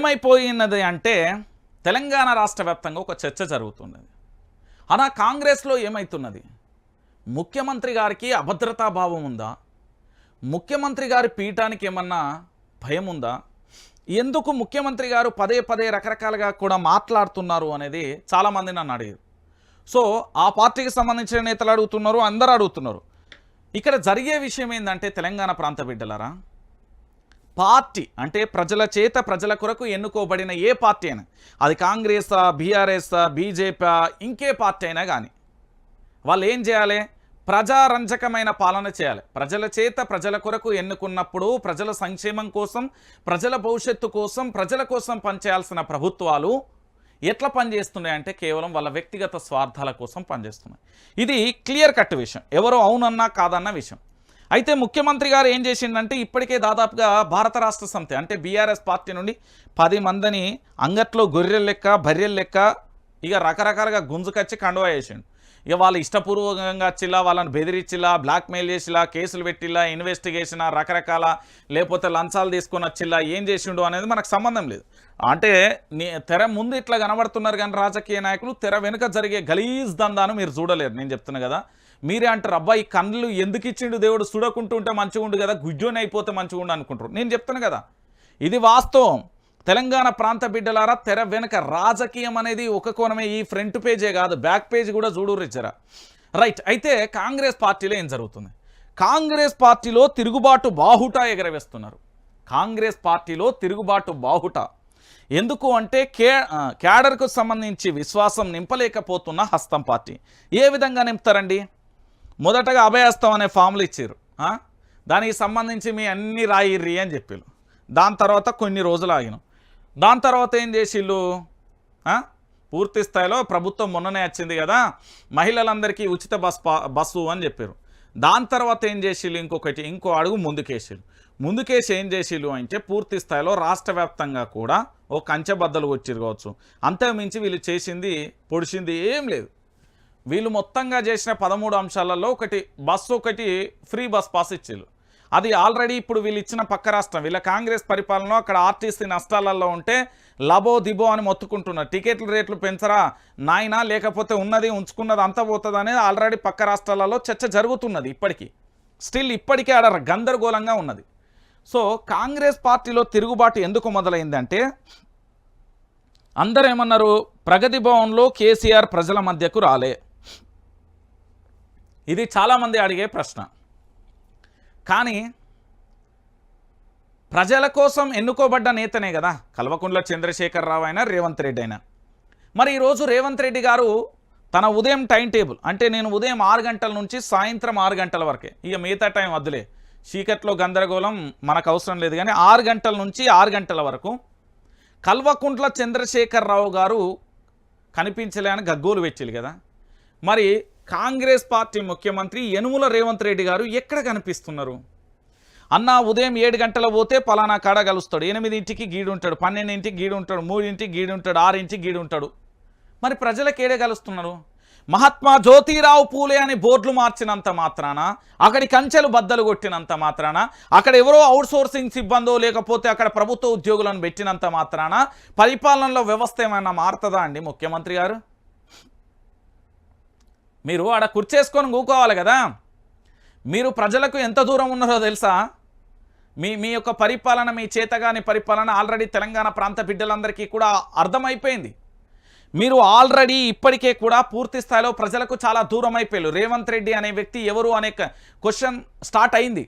ఏమైపోయినది అంటే తెలంగాణ రాష్ట్ర వ్యాప్తంగా ఒక చర్చ జరుగుతున్నది. అలా కాంగ్రెస్లో ఏమవుతున్నది ముఖ్యమంత్రి గారికి అభద్రతా భావం ఉందా? ముఖ్యమంత్రి గారి పీఠానికి ఏమన్నా భయం ఉందా? ఎందుకు ముఖ్యమంత్రి గారు పదే పదే రకరకాలుగా కూడా మాట్లాడుతున్నారు అనేది చాలామంది నన్ను అడిగారు. సో ఆ పార్టీకి సంబంధించిన నేతలు అడుగుతున్నారు అందరూ అడుగుతున్నారు. ఇక్కడ జరిగే విషయం ఏంటంటే తెలంగాణ ప్రాంత బిడ్డలారా పార్టీ అంటే ప్రజల చేత ప్రజల కొరకు ఎన్నుకోబడిన ఏ పార్టీ అయినా అది కాంగ్రెసా బీఆర్ఎస్ఆ బీజేపీ ఇంకే పార్టీ అయినా కానీ వాళ్ళు ఏం చేయాలి? ప్రజారంజకమైన పాలన చేయాలి. ప్రజల చేత ప్రజల కొరకు ఎన్నుకున్నప్పుడు ప్రజల సంక్షేమం కోసం ప్రజల భవిష్యత్తు కోసం ప్రజల కోసం పనిచేయాల్సిన ప్రభుత్వాలు ఎట్లా పనిచేస్తున్నాయంటే కేవలం వాళ్ళ వ్యక్తిగత స్వార్థాల కోసం పనిచేస్తున్నాయి. ఇది క్లియర్ కట్ విషయం. ఎవరో అవునన్నా కాదన్న విషయం. అయితే ముఖ్యమంత్రి గారు ఏం చేసిండంటే ఇప్పటికే దాదాపుగా భారత రాష్ట్ర సమితి అంటే బీఆర్ఎస్ పార్టీ నుండి పది మందిని అంగట్లో గొర్రెల లెక్క బర్రెల లెక్క ఇక రకరకాలుగా గుంజుకొచ్చి కండువా చేసిండు ఇక వాళ్ళు ఇష్టపూర్వకంగా వచ్చిలా వాళ్ళని బెదిరించిలా బ్లాక్మెయిల్ చేసిలా కేసులు పెట్టిలా ఇన్వెస్టిగేషన్ రకరకాల లేకపోతే లంచాలు తీసుకొని వచ్చిలా ఏం చేసిండు అనేది మనకు సంబంధం లేదు. అంటే నీ- తెర ముందు ఇట్లా కనబడుతున్నారు కానీ రాజకీయ నాయకులు తెర వెనుక జరిగే గలీజ్ దందాను మీరు చూడలేరు నేను చెప్తున్నా కదా. మీరే అంటారు అబ్బాయి కన్నులు ఎందుకు ఇచ్చిండు దేవుడు? చూడకుంటూ ఉంటే మంచిగా ఉండు కదా గుజ్జోని అయిపోతే మంచిగా ఉండు అనుకుంటారు. నేను చెప్తాను కదా ఇది వాస్తవం. తెలంగాణ ప్రాంత బిడ్డలారా తెర వెనుక రాజకీయం అనేది ఒక కోణమే ఈ ఫ్రంట్ పేజే కాదు బ్యాక్ పేజ్ కూడా చూడు రైట్ అయితే కాంగ్రెస్ పార్టీలో ఏం జరుగుతుంది? కాంగ్రెస్ పార్టీలో తిరుగుబాటు బాహుట ఎగరవేస్తున్నారు. కాంగ్రెస్ పార్టీలో తిరుగుబాటు బాహుట. ఎందుకు అంటే కే క్యాడర్కు సంబంధించి విశ్వాసం నింపలేకపోతున్న హస్తం పార్టీ. ఏ విధంగా నింపుతారండి? మొదటగా అభయహస్తం అనే ఫామ్లు ఇచ్చారు దానికి సంబంధించి మీ అన్ని రాయిర్రి అని చెప్పారు దాని తర్వాత కొన్ని రోజులు ఆగినాం. దాని తర్వాత ఏం చేసిళ్ళు? పూర్తి స్థాయిలో ప్రభుత్వం మొన్ననే వచ్చింది కదా మహిళలందరికీ ఉచిత బస్ పా- బస్సు అని చెప్పారు దాని తర్వాత ఏం చేసిళ్ళు? ఇంకొకటి ఇంకో అడుగు ముందుకేసిళ్ళు. ముందుకేసి ఏం చేసిళ్ళు అంటే పూర్తి స్థాయిలో రాష్ట్ర వ్యాప్తంగా కూడా ఓ కంచె బద్దలు వచ్చిరు కావచ్చు. అంతకుమించి వీళ్ళు చేసింది పొడిచింది ఏం లేదు. వీళ్ళు మొత్తంగా చేసిన పదమూడు అంశాలలో ఒకటి బస్సు ఒకటి ఫ్రీ బస్ పాస్ ఇచ్చారు అది ఆల్రెడీ ఇప్పుడు వీళ్ళు ఇచ్చిన పక్క రాష్ట్రం. వీళ్ళ కాంగ్రెస్ పరిపాలనలో అక్కడ ఆర్టీసీ నష్టాలలో ఉంటే లబో దిబో అని మొత్తుకుంటున్నారు. టికెట్ల రేట్లు పెంచరా? నాయనా లేకపోతే ఉన్నది ఉంచుకున్నది అంతా పోతుంది అనేది ఆల్రెడీ పక్క రాష్ట్రాలలో చర్చ జరుగుతున్నది ఇప్పటికీ. స్టిల్ ఇప్పటికే ఆడ గందరగోళంగా ఉన్నది. సో కాంగ్రెస్ పార్టీలో తిరుగుబాటు ఎందుకు మొదలైందంటే అందరూ ఏమన్నారు? ప్రగతి భవన్లో కేసీఆర్ ప్రజల మధ్యకు రాలే. ఇది చాలామంది అడిగే ప్రశ్న. కానీ ప్రజల కోసం ఎన్నుకోబడ్డ నేతనే కదా? కల్వకుంట్ల చంద్రశేఖరరావు అయినా రేవంత్ రెడ్డి అయినా. మరి ఈరోజు రేవంత్ రెడ్డి గారు తన ఉదయం టైం టేబుల్ అంటే నేను ఉదయం ఆరు గంటల నుంచి సాయంత్రం ఆరు గంటల వరకే ఇక మిగతా టైం వద్దులే చీకట్లో గందరగోళం మనకు అవసరం లేదు కానీ ఆరు గంటల నుంచి ఆరు గంటల వరకు కల్వకుంట్ల చంద్రశేఖరరావు గారు కనిపించలే అని గగ్గోలు పెట్టిలు కదా? మరి కాంగ్రెస్ పార్టీ ముఖ్యమంత్రి యనుముల రేవంత్ రెడ్డి గారు ఎక్కడ కనిపిస్తున్నారు? అన్న ఉదయం ఏడు గంటల పోతే పలానా కాడ కలుస్తాడు. ఎనిమిదింటికి గీడుంటాడు. పన్నెండింటికి గీడుంటాడు. మూడింటికి గీడుంటాడు. ఆరింటికి గీడుంటాడు. మరి ప్రజలకు ఏడే కలుస్తున్నారు? మహాత్మా జ్యోతిరావు పూలే అని బోర్డులు మార్చినంత మాత్రాన? అక్కడి కంచెలు బద్దలు కొట్టినంత మాత్రాన? అక్కడ ఎవరో అవుట్సోర్సింగ్ సిబ్బందో లేకపోతే అక్కడ ప్రభుత్వ ఉద్యోగులను పెట్టినంత మాత్రాన? పరిపాలనలో వ్యవస్థ ఏమైనా మారుతుందా అండి ముఖ్యమంత్రి గారు? మీరు ఆడ కుర్చేసుకొని కూకోవాలి కదా. మీరు ప్రజలకు ఎంత దూరం ఉన్నారో తెలుసా? మీ మీ యొక్క పరిపాలన మీ చేతగాని పరిపాలన ఆల్రెడీ తెలంగాణ ప్రాంత బిడ్డలందరికీ కూడా అర్థమైపోయింది. మీరు ఆల్రెడీ ఇప్పటికే కూడా పూర్తి స్థాయిలో ప్రజలకు చాలా దూరం అయిపోయారు. రేవంత్ రెడ్డి అనే వ్యక్తి ఎవరు అనే క్వశ్చన్ స్టార్ట్ అయింది.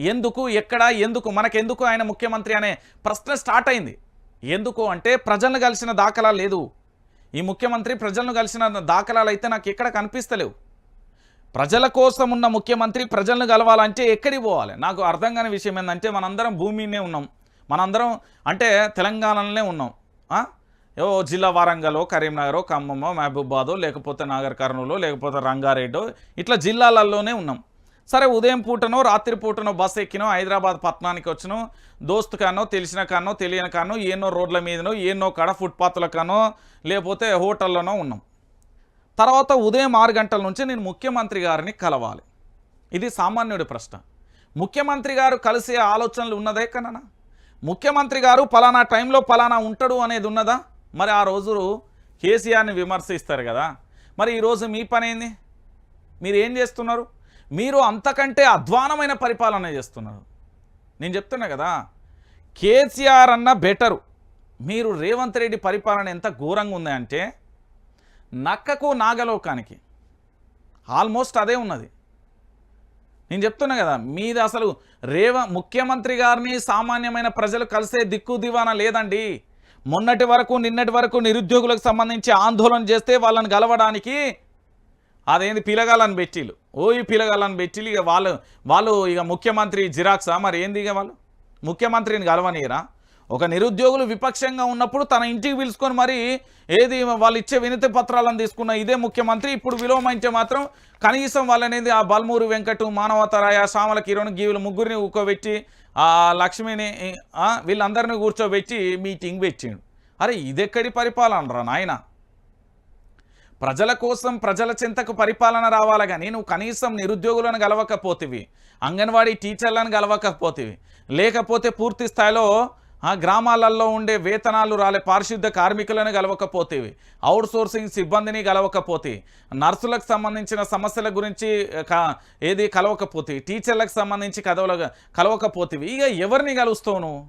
ఎందుకు ఎక్కడ ఎందుకు మనకెందుకు ఆయన ముఖ్యమంత్రి అనే ప్రశ్న స్టార్ట్ అయింది. ఎందుకు అంటే ప్రజలను కలిసిన దాఖలా లేదు. ఈ ముఖ్యమంత్రి ప్రజలను కలిసిన దాఖలాలు అయితే నాకు ఎక్కడ కనిపిస్తలేవు. ప్రజల కోసం ఉన్న ముఖ్యమంత్రి ప్రజలను కలవాలంటే ఎక్కడికి పోవాలి? నాకు అర్థం కాని విషయం ఏంటంటే మనందరం భూమినే ఉన్నాం. మనందరం అంటే తెలంగాణలోనే ఉన్నాం. ఆ? ఏవో జిల్లా వరంగలో కరీంనగరో ఖమ్మమో మహబూబాదో లేకపోతే నాగర్ కర్నూలు లేకపోతే రంగారెడ్డో ఇట్లా జిల్లాలలోనే ఉన్నాం. సరే ఉదయం పూటనో రాత్రి పూటనో బస్ ఎక్కినో హైదరాబాద్ పట్టణానికి వచ్చినో దోస్తు కానో తెలిసిన కానో తెలియని కానో ఎన్నో రోడ్ల మీదనో ఎన్నో కాడ ఫుట్పాత్ల కానో లేకపోతే హోటల్లోనో ఉన్నాం. తర్వాత ఉదయం ఆరు గంటల నుంచి నేను ముఖ్యమంత్రి గారిని కలవాలి. ఇది సామాన్యుడి ప్రశ్న. ముఖ్యమంత్రి గారు కలిసే ఆలోచనలు ఉన్నదే కన్నా? ముఖ్యమంత్రి గారు పలానా టైంలో పలానా ఉంటాడు అనేది ఉన్నదా? మరి ఆ రోజు కేసీఆర్ని విమర్శిస్తారు కదా. మరి ఈరోజు మీ పని మీరు ఏం చేస్తున్నారు? మీరు అంతకంటే అధ్వానమైన పరిపాలన చేస్తున్నారు. నేను చెప్తున్నా కదా కేసీఆర్ అన్న బెటరు. మీరు రేవంత్ రెడ్డి పరిపాలన ఎంత ఘోరంగా ఉంది అంటే నక్కకు నాగలోకానికి ఆల్మోస్ట్ అదే ఉన్నది. నేను చెప్తున్నా కదా మీది అసలు రేవ ముఖ్యమంత్రి గారిని సామాన్యమైన ప్రజలు కలిసే దిక్కు దివానా లేదండి. మొన్నటి వరకు నిన్నటి వరకు నిరుద్యోగులకు సంబంధించి ఆందోళన చేస్తే వాళ్ళని గలవడానికి అదేంది పిలగాలని పెట్టిలు ఓ ఈ పిలగాలని పెట్టిలు ఇక వాళ్ళు వాళ్ళు ఇక ముఖ్యమంత్రి జిరాక్సా? మరి ఏంది ఇక వాళ్ళు? ముఖ్యమంత్రిని కలవనీరా ఒక నిరుద్యోగులు విపక్షంగా ఉన్నప్పుడు తన ఇంటికి పిలుచుకొని మరి ఏది వాళ్ళు ఇచ్చే వినతి పత్రాలను తీసుకున్న ఇదే ముఖ్యమంత్రి ఇప్పుడు విలోమించే మాత్రం కనీసం వాళ్ళనేది ఆ బల్మూరు వెంకటు మానవతరాయ సామల కిరణ్ గీవులు ముగ్గురిని ఊకోబెట్టి ఆ లక్ష్మిని వీళ్ళందరినీ కూర్చోబెట్టి మీటింగ్ పెట్టిండు. అరే ఇదెక్కడి పరిపాలన రా నాయనా? ప్రజల కోసం ప్రజల చింతకు పరిపాలన రావాలి కానీ నువ్వు కనీసం నిరుద్యోగులను గెలవకపోతివి అంగన్వాడీ టీచర్లను గెలవకపోతివి. లేకపోతే పూర్తి స్థాయిలో ఆ గ్రామాలలో ఉండే వేతనాలు రాలే పారిశుద్ధ కార్మికులను గలవకపోతేవి అవుట్ సోర్సింగ్ సిబ్బందిని గలవకపోతే నర్సులకు సంబంధించిన సమస్యల గురించి ఏది కలవకపోతే టీచర్లకు సంబంధించి కదవల కలవకపోతేవి. ఇక ఎవరిని కలుస్తావు నువ్వు?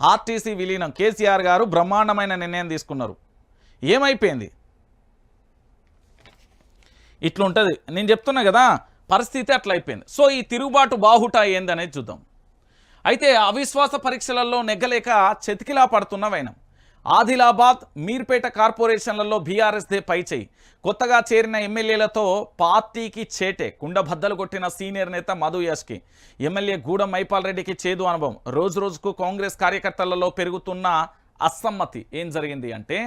ఆర్టీసీ విలీనం కేసీఆర్ గారు బ్రహ్మాండమైన నిర్ణయం తీసుకున్నారు. ఏమైపోయింది? ఇట్లుంటుంది. నేను చెప్తున్నా కదా పరిస్థితి అట్లా అయిపోయింది సో ఈ తిరుగుబాటు బాహుట ఏందనేది చూద్దాం. అయితే అవిశ్వాస పరీక్షలలో నెగ్గలేక చెతికిలా పడుతున్న వైనం. ఆదిలాబాద్ మీర్పేట కార్పొరేషన్లలో బీఆర్ఎస్దే పైచేయి కొత్తగా చేరిన ఎమ్మెల్యేలతో పార్టీకి చేటే కుండబద్దలు కొట్టిన సీనియర్ నేత మధు యాష్కి. ఎమ్మెల్యే గూడెం మైపాల్ రెడ్డికి చేదు అనుభవం. రోజు రోజుకు కాంగ్రెస్ కార్యకర్తలలో పెరుగుతున్న అసమ్మతి. ఏం జరిగింది అంటే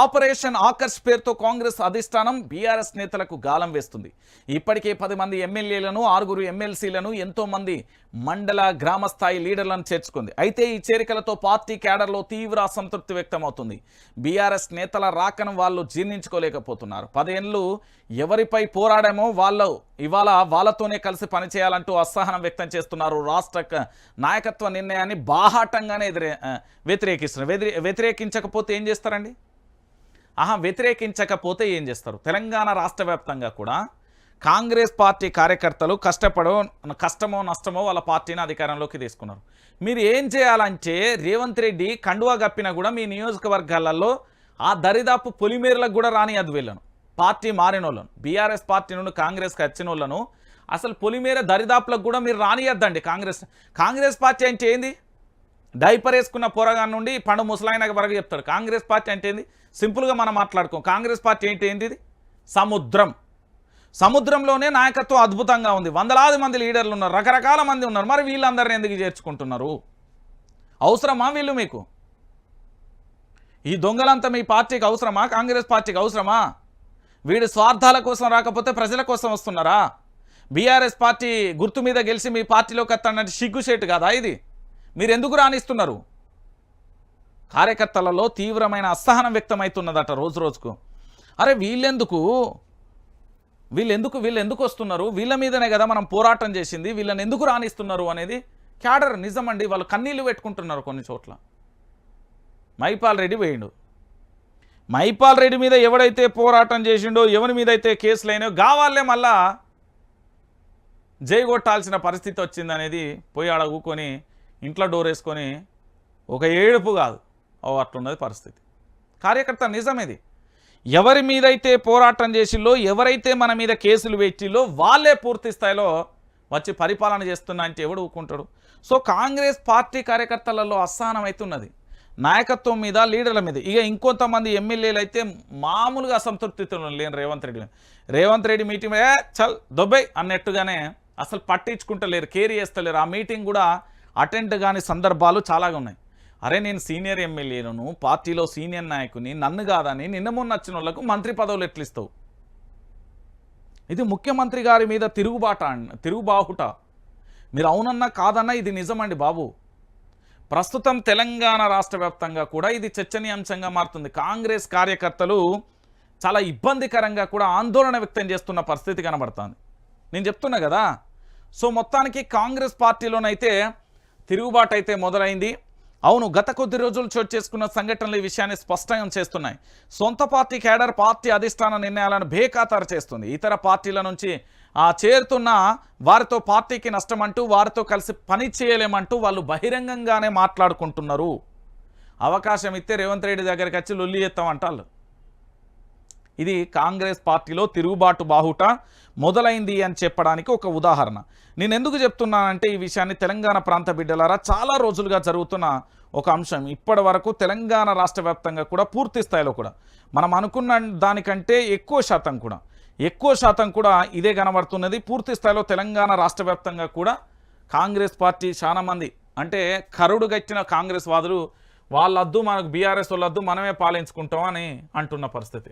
ఆపరేషన్ ఆకర్ష్ పేరుతో కాంగ్రెస్ అధిష్టానం బీఆర్ఎస్ నేతలకు గాలం వేస్తుంది. ఇప్పటికే పది మంది ఎమ్మెల్యేలను ఆరుగురు ఎమ్మెల్సీలను ఎంతోమంది మండల గ్రామ స్థాయి లీడర్లను చేర్చుకుంది. అయితే ఈ చేరికలతో పార్టీ క్యాడర్లో తీవ్ర అసంతృప్తి వ్యక్తమవుతుంది. బీఆర్ఎస్ నేతల రాకను వాళ్ళు జీర్ణించుకోలేకపోతున్నారు. పదేళ్ళు ఎవరిపై పోరాడామో వాళ్ళు ఇవాళ వాళ్ళతోనే కలిసి పనిచేయాలంటూ అసహనం వ్యక్తం చేస్తున్నారు రాష్ట్ర నాయకత్వ నిర్ణయాన్ని బాహాటంగానే ఎదురే వ్యతిరేకిస్తున్నారు. వ్యతిరే వ్యతిరేకించకపోతే ఏం చేస్తారండి? ఆహా వ్యతిరేకించకపోతే ఏం చేస్తారు? తెలంగాణ రాష్ట్ర వ్యాప్తంగా కూడా కాంగ్రెస్ పార్టీ కార్యకర్తలు కష్టపడో కష్టమో నష్టమో వాళ్ళ పార్టీని అధికారంలోకి తీసుకున్నారు. మీరు ఏం చేయాలంటే రేవంత్ రెడ్డి కండువా గప్పినా కూడా మీ నియోజకవర్గాలలో ఆ దరిదాపు పొలిమేరలకు కూడా రానియద్దు వీళ్ళను. పార్టీ మారిన వాళ్ళను బీఆర్ఎస్ పార్టీ నుండి కాంగ్రెస్కి వచ్చిన వాళ్ళను అసలు పొలిమేర దరిదాపులకు కూడా మీరు రానియద్దండి కాంగ్రెస్. కాంగ్రెస్ పార్టీ అంటే ఏంది? డైపర్ వేసుకున్న పోరగా నుండి పండు ముసలాయన వరకు చెప్తాడు. కాంగ్రెస్ పార్టీ అంటే ఏంది? సింపుల్గా మనం మాట్లాడుకోం. కాంగ్రెస్ పార్టీ ఏంటి ఏంటిది సముద్రం. సముద్రంలోనే నాయకత్వం అద్భుతంగా ఉంది. వందలాది మంది లీడర్లు ఉన్నారు. రకరకాల మంది ఉన్నారు. మరి వీళ్ళందరిని ఎందుకు చేర్చుకుంటున్నారు? అవసరమా వీళ్ళు మీకు? ఈ దొంగలంతా మీ పార్టీకి అవసరమా? కాంగ్రెస్ పార్టీకి అవసరమా? వీడి స్వార్థాల కోసం రాకపోతే ప్రజల కోసం వస్తున్నారా? బీఆర్ఎస్ పార్టీ గుర్తు మీద గెలిచి మీ పార్టీలోకి వస్తానంటే సిగ్గుసేటు కాదా ఇది? మీరు ఎందుకు రాణిస్తున్నారు? కార్యకర్తలలో తీవ్రమైన అసహనం వ్యక్తమవుతున్నదట రోజు రోజుకు. అరే వీళ్ళెందుకు? వీళ్ళెందుకు వీళ్ళు ఎందుకు వస్తున్నారు? వీళ్ళ మీదనే కదా మనం పోరాటం చేసింది వీళ్ళని ఎందుకు రాణిస్తున్నారు అనేది క్యాడర్ నిజమండి వాళ్ళు కన్నీళ్ళు పెట్టుకుంటున్నారు కొన్ని చోట్ల. మైపాల్ రెడ్డి వేయండు. మైపాల్ రెడ్డి మీద ఎవడైతే పోరాటం చేసిండో ఎవరి మీద అయితే కేసులైనో కావాలే మళ్ళా జై కొట్టాల్సిన పరిస్థితి వచ్చిందనేది పోయి ఆడ ఇంట్లో డోర్ వేసుకొని ఒక ఏడుపు కాదు. ఓ అట్లున్నది పరిస్థితి. కార్యకర్త నిజమేది ఎవరి మీదైతే పోరాటం చేసిలో ఎవరైతే మన మీద కేసులు పెట్టిలో వాళ్ళే పూర్తి స్థాయిలో వచ్చి పరిపాలన చేస్తున్నా అంటే ఎవడు ఊకుంటాడు? సో కాంగ్రెస్ పార్టీ కార్యకర్తలలో అసహనం అవుతున్నది నాయకత్వం మీద లీడర్ల మీద. ఇక ఇంకొంతమంది ఎమ్మెల్యేలు అయితే మామూలుగా అసంతృప్తితో లేని రేవంత్ రెడ్డి రేవంత్ రెడ్డి మీటింగ్ చల్ దొబ్బై అన్నట్టుగానే అసలు పట్టించుకుంటలేరు కేర్ చేస్తలేరు ఆ మీటింగ్ కూడా అటెండ్ కాని సందర్భాలు చాలాగా ఉన్నాయి. అరే నేను సీనియర్ ఎమ్మెల్యేను పార్టీలో సీనియర్ నాయకుని నన్ను కాదని నిన్న మొన్న వచ్చిన వాళ్ళకు మంత్రి పదవులు ఎట్లిస్తావు? ఇది ముఖ్యమంత్రి గారి మీద తిరుగుబాట అన్- తిరుగుబాహుట. మీరు అవునన్నా కాదన్నా ఇది నిజమండి బాబు. ప్రస్తుతం తెలంగాణ రాష్ట్ర కూడా ఇది చర్చనీయాంశంగా మారుతుంది. కాంగ్రెస్ కార్యకర్తలు చాలా ఇబ్బందికరంగా కూడా ఆందోళన వ్యక్తం చేస్తున్న పరిస్థితి కనబడుతుంది. నేను చెప్తున్నా కదా. సో మొత్తానికి కాంగ్రెస్ పార్టీలోనైతే తిరుగుబాటు అయితే మొదలైంది. అవును గత కొద్ది రోజులు చోటు చేసుకున్న సంఘటనలు ఈ విషయాన్ని స్పష్టం చేస్తున్నాయి. సొంత పార్టీ కేడర్ పార్టీ అధిష్టాన నిర్ణయాలను బేఖాతారు చేస్తుంది. ఇతర పార్టీల నుంచి ఆ చేరుతున్న వారితో పార్టీకి నష్టం అంటూ వారితో కలిసి పని చేయలేమంటూ వాళ్ళు బహిరంగంగానే మాట్లాడుకుంటున్నారు. అవకాశం ఇస్తే రేవంత్ రెడ్డి దగ్గరికి వచ్చి లొల్లి చేస్తామంటారు ఇది కాంగ్రెస్ పార్టీలో తిరుగుబాటు బాహుట మొదలైంది అని చెప్పడానికి ఒక ఉదాహరణ. నేను ఎందుకు చెప్తున్నానంటే ఈ విషయాన్ని తెలంగాణ ప్రాంత బిడ్డలారా చాలా రోజులుగా జరుగుతున్న ఒక అంశం. ఇప్పటి వరకు తెలంగాణ రాష్ట్ర వ్యాప్తంగా కూడా పూర్తి స్థాయిలో కూడా మనం అనుకున్న దానికంటే ఎక్కువ శాతం కూడా ఎక్కువ శాతం కూడా ఇదే కనబడుతున్నది. పూర్తి స్థాయిలో తెలంగాణ రాష్ట్ర వ్యాప్తంగా కూడా కాంగ్రెస్ పార్టీ చాలా మంది అంటే కరుడుగట్టిన కాంగ్రెస్ వాదులు వాళ్ళొద్దు మనకు బీఆర్ఎస్ వాళ్ళొద్దు మనమే పాలించుకుంటాం అని అంటున్న పరిస్థితి.